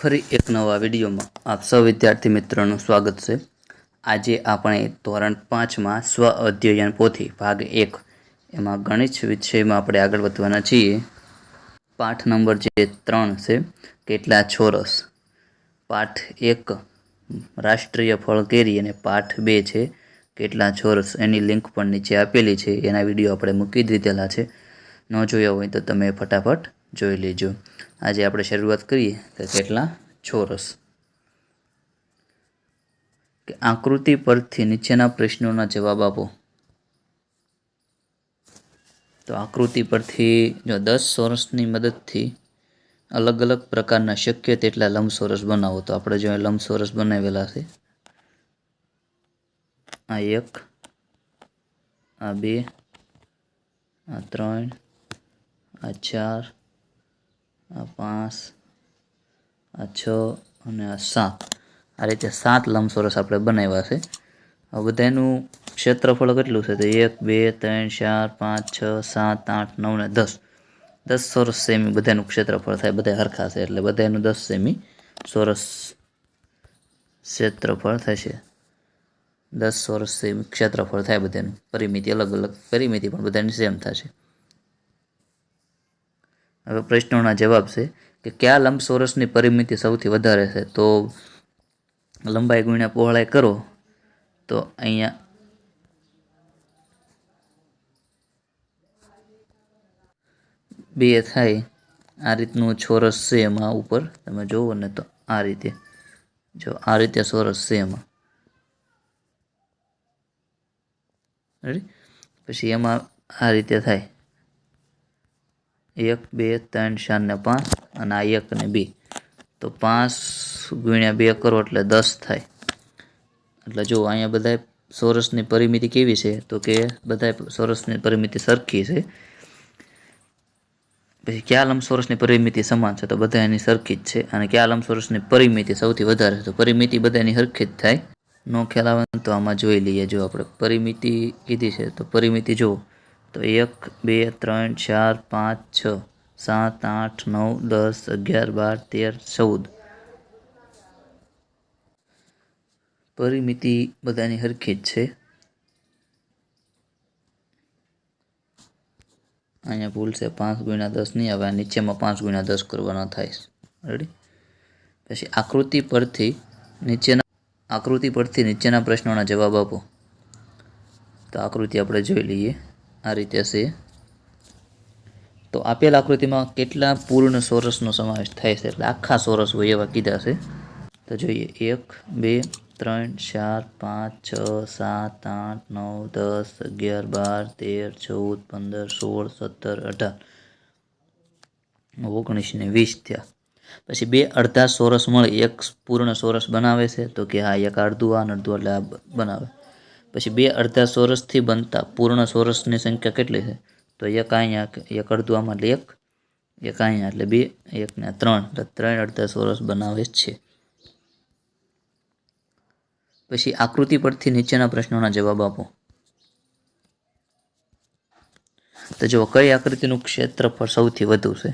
ફરી એક નવા વિડીયોમાં આપ સૌ વિદ્યાર્થી મિત્રોનું સ્વાગત છે. આજે આપણે ધોરણ પાંચમાં સ્વ અધ્યયન પોથી ભાગ એક. એમાં ગણિત વિષયમાં આપણે આગળ વધવાના છીએ. પાઠ નંબર જે ત્રણ છે, કેટલા છોરસ પાઠ એક, રાષ્ટ્રીય ફળ કેરી અને પાઠ બે છે, કેટલા છોરસ એની લિંક પણ નીચે આપેલી છે. એના વીડિયો આપણે મૂકી દીધેલા છે. ન જોયા હોય તો તમે ફટાફટ જોઈ લેજો. આજે આપણે શરૂઆત કરીએ તો કેટલા? ચોરસ કે આકૃતિ પરથી નીચેના પ્રશ્નોના જવાબ આપો. તો આકૃતિ પરથી જો દસ ચોરસની મદદથી અલગ અલગ પ્રકારના શક્ય તેટલા લંબચોરસ બનાવો, તો આપણે જો લંબચોરસ બનાવેલા છે. આ એક, આ બે, આ ત્રણ, આ ચાર આ પાંચ, આ છ અને આ સાત. આ રીતે સાત લંબચોરસ આપણે બનાવ્યા છે. આ બધાનું ક્ષેત્રફળ કેટલું છે? તો એક, બે, ત્રણ, ચાર, પાંચ, છ, સાત, આઠ, નવ ને દસ. દસ ચોરસ સેમી બધાનું ક્ષેત્રફળ થાય. બધા હરખા છે એટલે બધાનું દસ સેમી ચોરસ ક્ષેત્રફળ થશે દસ ચોરસ સેમી ક્ષેત્રફળ થાય બધાનું. પરિમિતિ અલગ અલગ. પરિમિતિ પણ બધાની સેમ થશે હવે પ્રશ્નોના જવાબ છે કે કયા લંબચોરસની પરિમિતિ સૌથી વધારે છે? તો લંબાઈ ગુણ્યા પહોળાઈ કરો. તો અહીંયા બે થાય. આ રીતનું ચોરસ છે એમાં ઉપર. તમે જોવો ને તો આ રીતે. જો આ રીતે ચોરસ છે એમાં. પછી એમાં આ રીતે થાય. એક, બે, ત્રણ, ચાર ને પાંચ અને આ એક ને બે. તો પાંચ ગુણ્યા બે કરો એટલે દસ થાય. એટલે જો અહીંયા બધા સોરસની પરિમિતિ કેવી છે? તો કે બધા સોરસની પરિમિતિ સરખી છે. પછી કયા લંબસોરસની પરિમિતિ સમાન છે? તો બધા એની સરખી જ છે. અને કયા લંબસોરસની પરિમિતિ સૌથી વધારે છે? તો પરિમિતિ બધાની સરખી જ થાય. નો ખ્યાલ આવે તો આમાં જોઈ લઈએ. જો આપણે પરિમિતિ કીધી છે, તો પરિમિતિ જુઓ. તો એક, બે, ત્રણ, ચાર, પાંચ, છ, સાત, આઠ, નવ, દસ, અગિયાર, બાર, તેર, ચૌદ. પરિમિતિ બધાની હરખી જ છે. અહીંયા ભૂલ છે. પાંચ ગુણ્યા દસ નહીં આવે. નીચેમાં પાંચ ગુણ્યા દસ કરવાના થાય રેડી પછી આકૃતિ પરથી નીચેના, આકૃતિ પરથી નીચેના પ્રશ્નોના જવાબ આપો. તો આકૃતિ આપણે જોઈ લઈએ. આ રીતે છે તો આપેલ આકૃતિમાં કેટલા પૂર્ણ સોરસનો સમાવેશ થાય છે? આખા સોરસ હોય એવા કીધા છે. તો જોઈએ, એક, બે, ત્રણ, ચાર, પાંચ, છ, સાત, આઠ, નવ, દસ, અગિયાર, બાર, તેર, ચૌદ, પંદર, સોળ, સત્તર, અઢાર, ઓગણીસ ને વીસ થયા. પછી બે અડધા સોરસ મળે, એક પૂર્ણ સોરસ બનાવે છે, તો કે હા, એક અડધું, આ અડધું, એટલે આ બનાવે. પછી બે અડધા સોરસથી બનતા પૂર્ણ સોરસની સંખ્યા કેટલી છે? તો એક અહીંયા એક અડધું આમાં એક એક અહીંયા એટલે બે એક ને ત્રણ ત્રણ અડધા સોરસ બનાવે છે. પછી આકૃતિ પરથી નીચેના પ્રશ્નોના જવાબ આપો. તો જો કઈ આકૃતિનું ક્ષેત્રફળ સૌથી વધુ છે?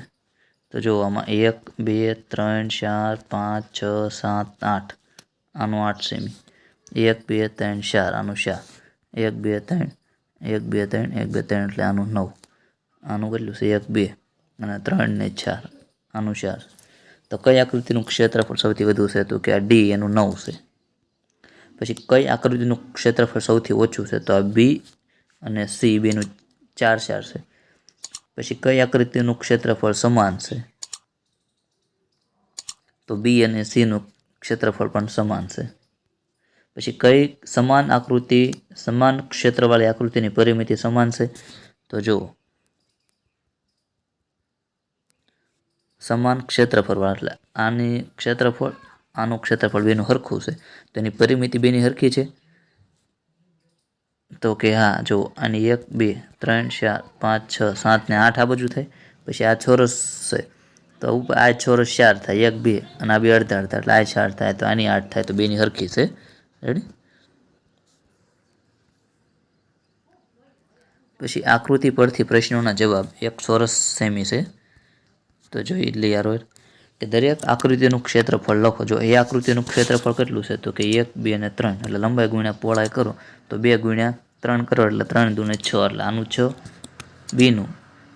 તો જો આમાં એક, બે, ત્રણ, ચાર, પાંચ, છ, સાત, આઠ. આનું આઠ સેમી. એક, બે, ત્રણ, ચાર, આનું ચાર. એક, બે, ત્રણ. એક, બે, ત્રણ, એક, બે, ત્રણ એટલે આનું નવ. આનું કેટલું છે? એક, બે. અને ત્રણ ને ચાર. આનું ચાર. તો કઈ આકૃતિનું ક્ષેત્રફળ સૌથી વધુ છે? તો કે આ ડી એનું નવ છે. પછી કઈ આકૃતિનું ક્ષેત્રફળ સૌથી ઓછું છે? તો આ બી અને સી બેનું ચાર ચાર છે. પછી કઈ આકૃતિનું ક્ષેત્રફળ સમાન છે? તો બી અને સીનું ક્ષેત્રફળ પણ સમાન છે. પછી કઈ સમાન આકૃતિ, સમાન ક્ષેત્રવાળી આકૃતિની પરિમિતિ સમાન છે? તો જુઓ. સમાન ક્ષેત્રફળ એટલે આની ક્ષેત્રફળ, આનું ક્ષેત્રફળ બેનું હરખું છે. તો એની પરિમિતિ બેની હરખી છે? તો કે હા જો આની એક, બે, ત્રણ, ચાર, પાંચ, છ, સાત ને આઠ આ બાજુ થાય. પછી આ ચોરસ છે. તો આ ચોરસ ચાર થાય. એક, બે, અને આ બે અડધા અડધા, એટલે આ ચાર થાય, તો આની આઠ થાય, તો બેની હરખી છે. રેડી પછી આકૃતિ પરથી પ્રશ્નોના જવાબ. એક ચોરસ સેમી છે. તો જોઈ લઈએ યાર કે દરેક આકૃતિનું ક્ષેત્રફળ લખો. જો એ આકૃતિનું ક્ષેત્રફળ કેટલું છે, તો કે એક, બે અને ત્રણ. એટલે લંબાઈ ગુણ્યા પહોળાઈ કરો, તો બે ગુણ્યા ત્રણ કરો, એટલે ત્રણ દુને છ. એટલે આનું છ બીનું.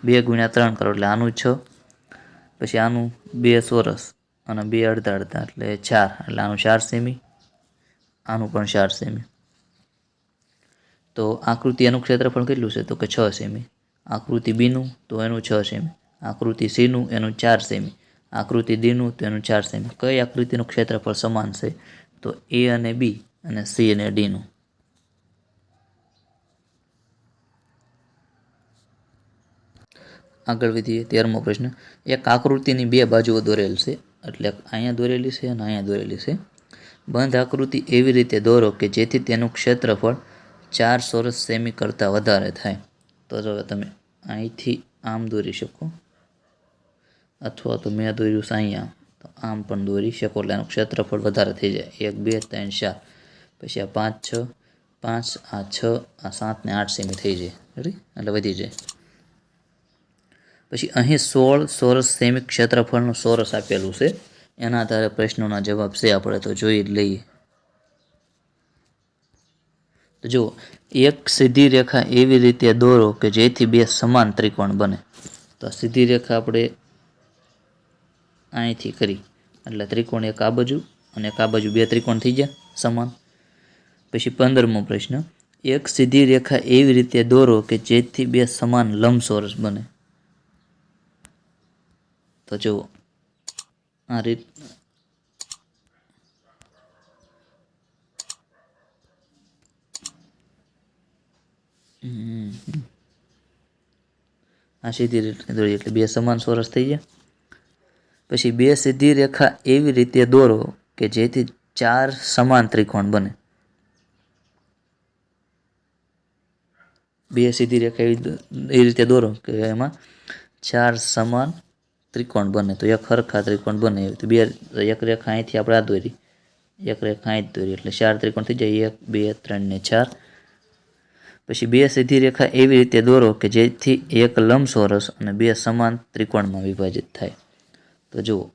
બે ગુણ્યા ત્રણ કરો, એટલે આનું છ. પછી આનું બે ચોરસ અને બે અડધા અડધા, એટલે ચાર. એટલે આનું ચાર સેમી. આનું પણ ચાર સેમી. તો આકૃતિ એનું ક્ષેત્રફળ કેટલું છે? તો કે છ સેમી. આકૃતિ બીનું, તો એનું છ સેમી. આકૃતિ સીનું, એનું ચાર સેમી. આકૃતિ ડીનું, તો એનું ચાર સેમી. કઈ આકૃતિનું ક્ષેત્રફળ સમાન છે? તો એ અને બી અને સી અને ડીનું. આગળ વધીએ, તેરમો પ્રશ્ન. એક આકૃતિની બે બાજુઓ દોરેલ છે. એટલે અહીંયા દોરેલી છે અને અહીંયા દોરેલી છે. બંધ આકૃતિ એવી રીતે દોરો કે જેથી તેનું ક્ષેત્રફળ ચાર ચોરસ સેમી કરતાં વધારે થાય. તો જો તમે અહીંથી આમ દોરી શકો. અથવા તો મેં દોર્યું છે અહીંયા. તો આમ પણ દોરી શકો એટલે એનું ક્ષેત્રફળ વધારે થઈ જાય. એક, બે, ત્રણ, ચાર. પછી આ પાંચ, છ. પાંચ, આ છ, આ સાત ને આઠ સેમી થઈ જાય. એટલે વધી જાય. પછી અહીં સોળ ચોરસ સેમી ક્ષેત્રફળનું ચોરસ આપેલું છે. એના આધારે પ્રશ્નોના જવાબ છે, આપણે તો જોઈ જ લઈએ. તો જુઓ, એક સીધી રેખા એવી રીતે દોરો કે જેથી બે સમાન ત્રિકોણ બને. તો સીધી રેખા આપણે અહીંથી કરી. એટલે ત્રિકોણ એક આ બાજુ અને એક આ બાજુ બે ત્રિકોણ થઈ ગયા સમાન. પછી પંદરમો પ્રશ્ન, એક સીધી રેખા એવી રીતે દોરો કે જેથી બે સમાન લંબચોરસ બને. તો જુઓ આ રીત. આ સીધી રીતે દોરી એટલે બે સમાન ચોરસ થઈ ગયા. પછી બે સીધી રેખા એવી રીતે દોરો કે જેથી ચાર સમાન ત્રિકોણ બને. બે સીધી રેખા એવી એ રીતે દોરો કે એમાં ચાર સમાન ત્રિકોણ બને તો એક હરખા ત્રિકોણ બને તો બે એક રેખા અહીંથી આપણે આ દોરી, એક રેખા અહીં દોરી. એટલે ચાર ત્રિકોણ થઈ જાય. એક, બે, ત્રણ ને ચાર. પછી બે સીધી રેખા એવી રીતે દોરો કે જેથી એક લંબચોરસ અને બે સમાન ત્રિકોણમાં વિભાજિત થાય. તો જુઓ.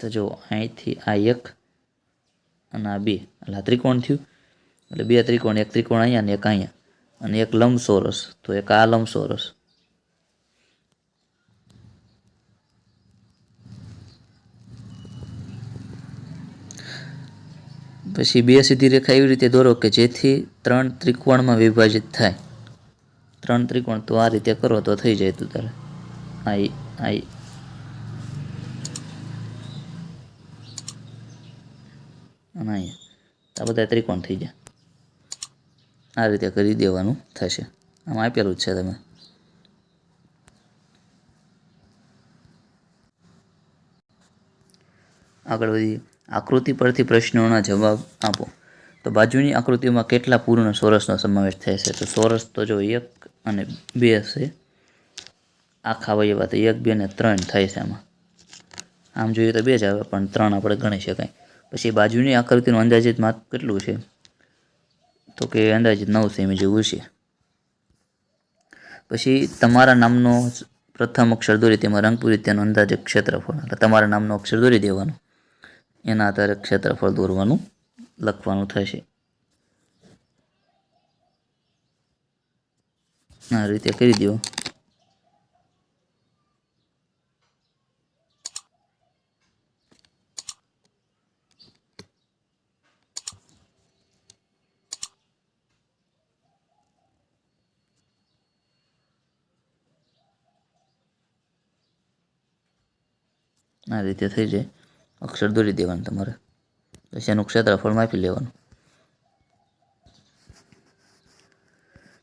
તો જુઓ, અહીંથી આ એક અને આ બે. એટલે આ ત્રિકોણ થયું. એટલે બે ત્રિકોણ, એક ત્રિકોણ અહીંયા ને એક અહીંયા. અને એક લંબચોરસ તો એક આ લંબચોરસ પછી બે સીધી રેખા એવી રીતે દોરો કે જેથી ત્રણ ત્રિકોણમાં વિભાજિત થાય. ત્રણ ત્રિકોણ, તો આ રીતે કરો તો થઈ જાય તું તારે. આઈ આઈ અને આ બધા ત્રિકોણ થઈ જાય. આ રીતે કરી દેવાનું થશે. આમ આપેલું જ છે તમે. આગળ વધીએ આકૃતિ પરથી પ્રશ્નોના જવાબ આપો. તો બાજુની આકૃતિમાં કેટલા પૂર્ણ સોરસનો સમાવેશ થાય છે? તો સોરસ તો જો એક અને બે છે. આખા વયવા તો એક, બે ને ત્રણ થાય છે આમાં. આમ જોઈએ તો બે જ આવે, પણ ત્રણ આપણે ગણી શકાય. પછી બાજુની આકૃતિનું અંદાજિત માપ કેટલું છે? તો કે અંદાજિત નવ સેમી જેવું છે પછી તમારા નામનો પ્રથમ અક્ષર દોરી તેમાં રંગપુરી તેનું અંદાજે ક્ષેત્રફળ. એટલે તમારા નામનો અક્ષર દોરી દેવાનો. એના આધારે ક્ષેત્રફળ દોરવાનું લખવાનું થશે. આ રીતે કરી દો આ રીતે થઈ જાય. અક્ષર દોરી દેવાનું તમારે. પછી એનું ક્ષેત્રફળ માપી લેવાનું.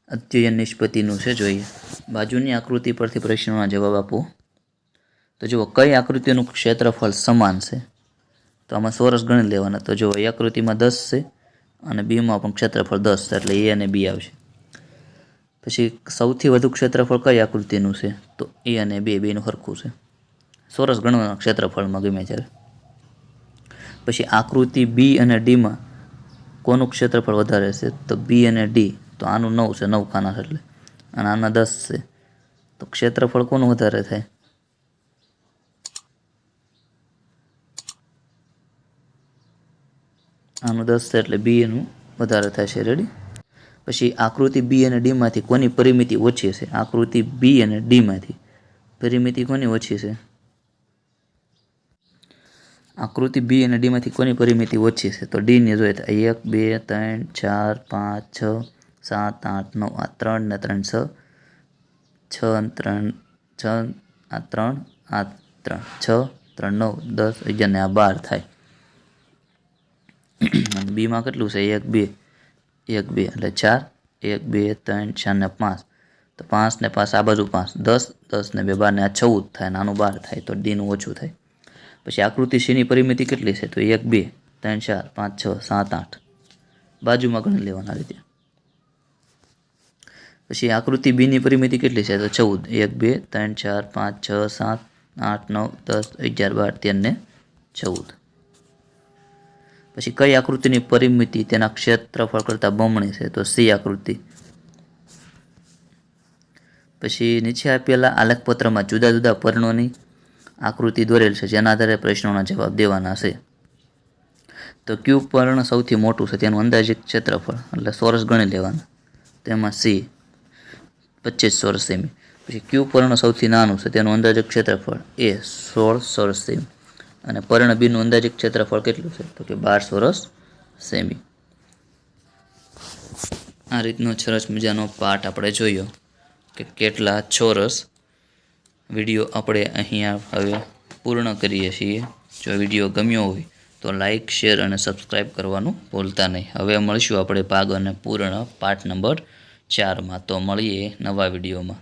અત્યયન નિષ્પત્તિનું છે જોઈએ. બાજુની આકૃતિ પરથી પ્રશ્નોના જવાબ આપો. તો જુઓ, કઈ આકૃતિનું ક્ષેત્રફળ સમાન છે? તો આમાં સોરસ ગણી લેવાના. તો જુઓ, એ આકૃતિમાં દસ છે અને બીમાં પણ ક્ષેત્રફળ દસ છે. એટલે એ અને બી આવશે. પછી સૌથી વધુ ક્ષેત્રફળ કઈ આકૃતિનું છે? તો એ અને બે, બેનું સરખું છે. ચોરસ ગણવાના ક્ષેત્રફળમાં ગમે ત્યારે. પછી આકૃતિ બી અને ડીમાં કોનું ક્ષેત્રફળ વધારે છે? તો બી અને ડી તો આનું નવ છે, નવ ખાના છે એટલે. અને આના દસ છે. તો ક્ષેત્રફળ કોનું વધારે થાય? આનું દસ છે એટલે બી એનું વધારે થશે રેડી પછી આકૃતિ બી અને ડીમાંથી કોની પરિમિતિ ઓછી છે? આકૃતિ બી અને ડીમાંથી પરિમિતિ કોની ઓછી છે? આકૃતિ બી અને ડીમાંથી કોની પરિમિતિ ઓછી છે? તો ડીને જોઈએ તો એક, બે, ત્રણ, ચાર, પાંચ, છ, સાત, આઠ, નવ, આ ત્રણ ને ત્રણ છ. છ ત્રણ, છ, આ ત્રણ આ ત્રણ, છ, ત્રણ, નવ, દસ, અગિયાર ને આ બાર થાય. અને બીમાં કેટલું છે? એક, બે. એક, બે, એટલે ચાર. એક, બે, ત્રણ, ચાર ને પાંચ. તો પાંચ ને પાંચ, આ બાજુ પાંચ. દસ દસ ને બે, બાર ને આ ચૌદ થાય નાનું બાર થાય. તો ડીનું ઓછું થાય. પછી આકૃતિ સીની પરિમિતિ કેટલી છે? તો એક, બે, ત્રણ, ચાર, પાંચ, છ, સાત, આઠ. બાજુમાં ગણી લેવાના રીતે. પછી આકૃતિ બીની પરિમિતિ કેટલી છે? તો ચૌદ. એક, બે, ત્રણ, ચાર, પાંચ, છ, સાત, આઠ, નવ, દસ, અગિયાર, બાર, તેર ને ચૌદ. પછી કઈ આકૃતિની પરિમિતિ તેના ક્ષેત્રફળ કરતાં બમણી છે? તો સી આકૃતિ. પછી નીચે આપેલા આલેખપત્રમાં જુદા જુદા પર્ણોની આકૃતિ દોરેલ છે, જેના આધારે પ્રશ્નોના જવાબ દેવાના છે. તો ક્યુ પર્ણ સૌથી મોટું છે? તેનું અંદાજિત ક્ષેત્રફળ, એટલે સોરસ ગણી લેવાનું. તેમાં સી, પચીસ સોરસ સેમી. પછી ક્યુ પર્ણ સૌથી નાનું છે? તેનું અંદાજિત ક્ષેત્રફળ, એ સોળ સોરસ સેમી. અને પર્ણ બીનું અંદાજિત ક્ષેત્રફળ કેટલું છે? તો કે બાર સોરસ સેમી. આ રીતનો સરસ મજાનો પાઠ આપણે જોયો, કે કેટલા ચોરસ વીડિયો આપણે અહીંયા હવે પૂર્ણ કરીએ છીએ. જો વીડિયો ગમ્યો હોય તો લાઈક, શેર અને સબસ્ક્રાઈબ કરવાનું ભૂલતા નહીં. હવે મળીશું આપણે ભાગ અને પૂર્ણ પાઠ નંબર ચારમાં. તો મળીએ નવા વિડીયોમાં.